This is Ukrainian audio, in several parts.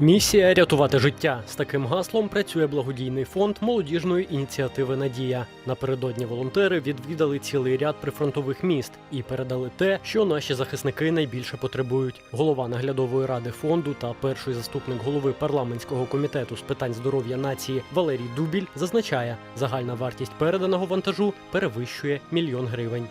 Місія рятувати життя. З таким гаслом працює благодійний фонд молодіжної ініціативи Надія. Напередодні волонтери відвідали цілий ряд прифронтових міст і передали те, що наші захисники найбільше потребують. Голова наглядової ради фонду та перший заступник голови парламентського комітету з питань здоров'я нації Валерій Дубіль зазначає, загальна вартість переданого вантажу перевищує мільйон гривень.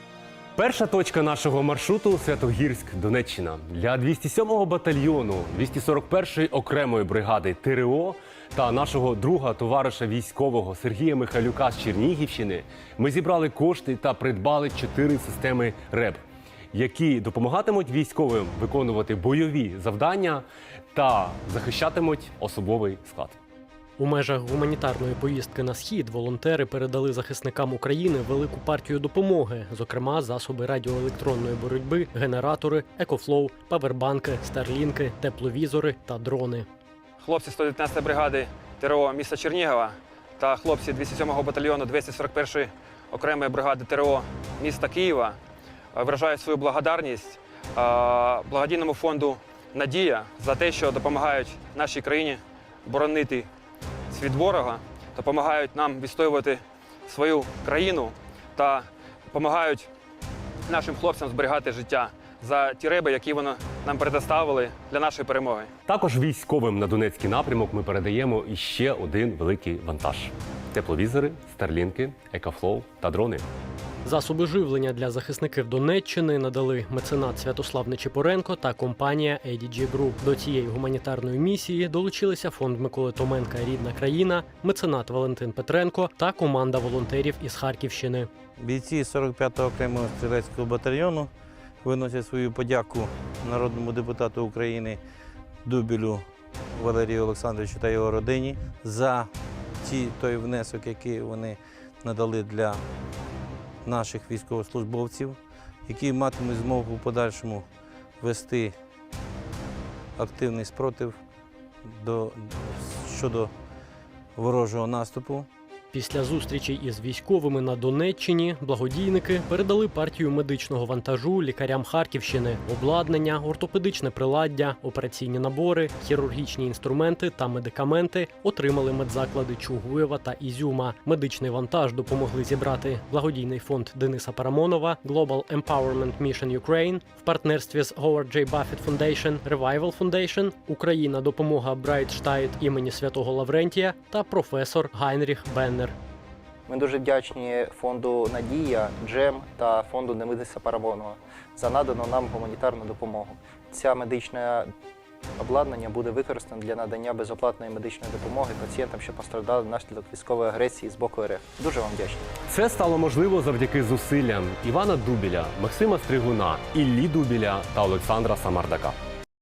Перша точка нашого маршруту Святогірськ, Донеччина. Для 207-го батальйону 241-ї окремої бригади ТРО та нашого друга товариша військового Сергія Михайлюка з Чернігівщини ми зібрали кошти та придбали чотири системи РЕБ, які допомагатимуть військовим виконувати бойові завдання та захищатимуть особовий склад. У межах гуманітарної поїздки на схід волонтери передали захисникам України велику партію допомоги, зокрема засоби радіоелектронної боротьби, генератори, екофлоу, павербанки, старлінки, тепловізори та дрони. хлопці 119 бригади ТРО міста Чернігова та хлопці 207-го батальйону 241-ї окремої бригади ТРО міста Києва е, виражають свою благодарність е, благодійному фонду Надія за те, що допомагають нашій країні боронити світ ворога, допомагають нам відстоювати свою країну та допомагають нашим хлопцям зберігати життя за ті риби, які вони нам предоставили для нашої перемоги. Також військовим на Донецький напрямок ми передаємо іще один великий вантаж: тепловізори, старлінки, екафлоу та дрони. Засоби живлення для захисників Донеччини надали меценат Святослав Нечипоренко та компанія ADG Group. До цієї гуманітарної місії долучилися фонд Миколи Томенка Рідна країна, меценат Валентин Петренко та команда волонтерів із Харківщини. Бійці 45-го окремого стрілецького батальйону виносять свою подяку народному депутату України Дубілю Валерію Олександровичу та його родині за ті, той внесок, який вони надали для наших військовослужбовців, які матимуть змогу в подальшому вести активний спротив до, щодо ворожого наступу. Після зустрічей із військовими на Донеччині благодійники передали партію медичного вантажу лікарям Харківщини, обладнання, ортопедичне приладдя, операційні набори, хірургічні інструменти та медикаменти отримали медзаклади Чугуєва та Ізюма. Медичний вантаж допомогли зібрати благодійний фонд Дениса Парамонова, Global Empowerment Mission Ukraine в партнерстві з Howard J. Buffett Foundation, Revival Foundation, Україна допомога Брайтштайт імені святого Лаврентія та професор Гайнріх Беннер. Ми дуже вдячні фонду Надія, Джем та фонду Демидиса Парамонова за надану нам гуманітарну допомогу. Ця медичне обладнання буде використане для надання безоплатної медичної допомоги пацієнтам, що постраждали внаслідок військової агресії з боку РФ. Дуже вам вдячні. Це стало можливо завдяки зусиллям Івана Дубіля, Максима Стригуна, Іллі Дубіля та Олександра Самардака.